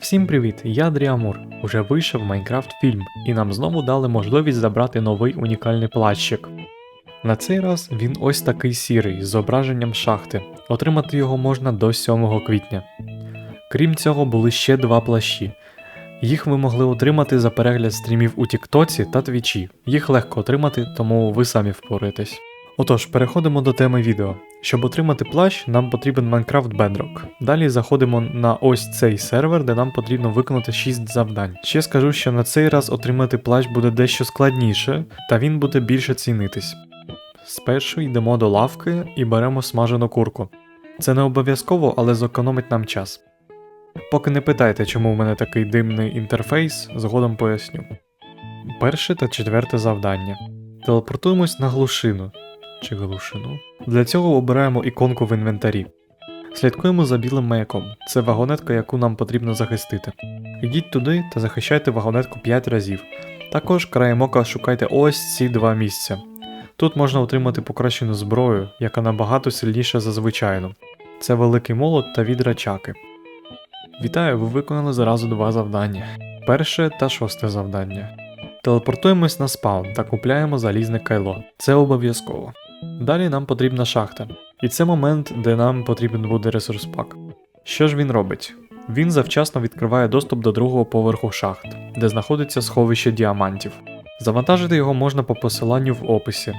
Всім привіт! Я Дріамур. Уже вийшов Майнкрафт фільм, і нам знову дали можливість забрати новий унікальний плащик. На цей раз він ось такий сірий з зображенням шахти. Отримати його можна до 7 квітня. Крім цього, були ще два плащі. Їх ви могли отримати за перегляд стрімів у Тіктоці та Твічі. Їх легко отримати, тому ви самі впораєтесь. Отож, переходимо до теми відео. Щоб отримати плащ, нам потрібен Minecraft Bedrock. Далі заходимо на ось цей сервер, де нам потрібно виконати 6 завдань. Ще скажу, що на цей раз отримати плащ буде дещо складніше, та він буде більше цінитись. Спершу йдемо до лавки і беремо смажену курку. Це не обов'язково, але зекономить нам час. Поки не питайте, чому в мене такий димний інтерфейс, згодом поясню. Перше та четверте завдання. Телепортуємось на глушину чи глушину. Для цього обираємо іконку в інвентарі. Слідкуємо за білим маяком. Це вагонетка, яку нам потрібно захистити. Йдіть туди та захищайте вагонетку 5 разів. Також краєм ока шукайте ось ці два місця. Тут можна отримати покращену зброю, яка набагато сильніша за звичайну. Це великий молот та відра чаки. Вітаю, ви виконали зразу два завдання. Перше та шосте завдання. Телепортуємось на спаун та купляємо залізне кайло. Це обов'язково. Далі нам потрібна шахта, і це момент, де нам потрібен буде ресурс пак. Що ж він робить? Він завчасно відкриває доступ до другого поверху шахт, де знаходиться сховище діамантів. Завантажити його можна по посиланню в описі.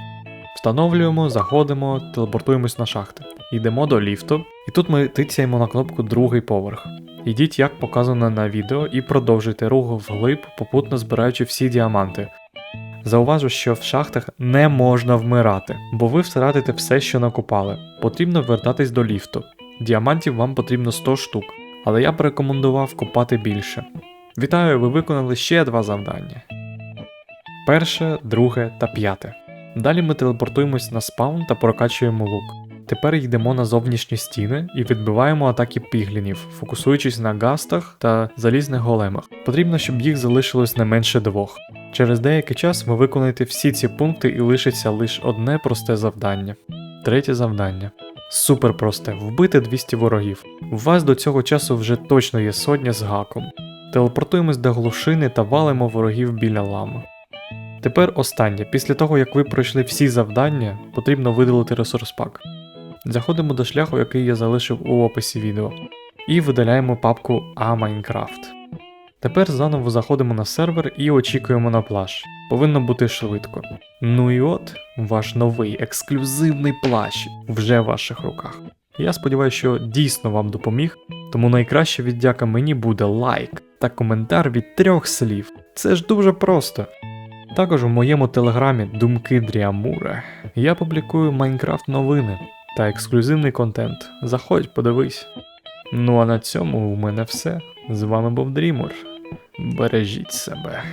Встановлюємо, заходимо, телепортуємось на шахти. Йдемо до ліфту, і тут ми тицяємо на кнопку другий поверх. Йдіть, як показано на відео, і продовжуйте рух вглиб, попутно збираючи всі діаманти. Зауважу, що в шахтах не можна вмирати, бо ви втратите все, що накопали. Потрібно вертатись до ліфту. Діамантів вам потрібно 100 штук, але я б рекомендував копати більше. Вітаю, ви виконали ще два завдання. Перше, друге та п'яте. Далі ми телепортуємось на спаун та прокачуємо лук. Тепер йдемо на зовнішні стіни і відбиваємо атаки піглінів, фокусуючись на гастах та залізних големах. Потрібно, щоб їх залишилось не менше двох. Через деякий час ви виконаєте всі ці пункти і лишиться лише одне просте завдання. Третє завдання. Супер просте вбити 200 ворогів. У вас до цього часу вже точно є сотня з гаком. Телепортуємось до глушини та валимо ворогів біля лами. Тепер останнє. Після того, як ви пройшли всі завдання, потрібно видалити ресурс пак. Заходимо до шляху, який я залишив у описі відео, і видаляємо папку А Minecraft. Тепер заново заходимо на сервер і очікуємо на плащ. Повинно бути швидко. Ну і от, ваш новий ексклюзивний плащ вже в ваших руках. Я сподіваюся, що дійсно вам допоміг, тому найкраща віддяка мені буде лайк та коментар від трьох слів. Це ж дуже просто. Також у моєму телеграмі Думки Дріамура я публікую Майнкрафт новини та ексклюзивний контент. Заходь, подивись. Ну а на цьому у мене все. З вами був Дрімур. Бережіть себе.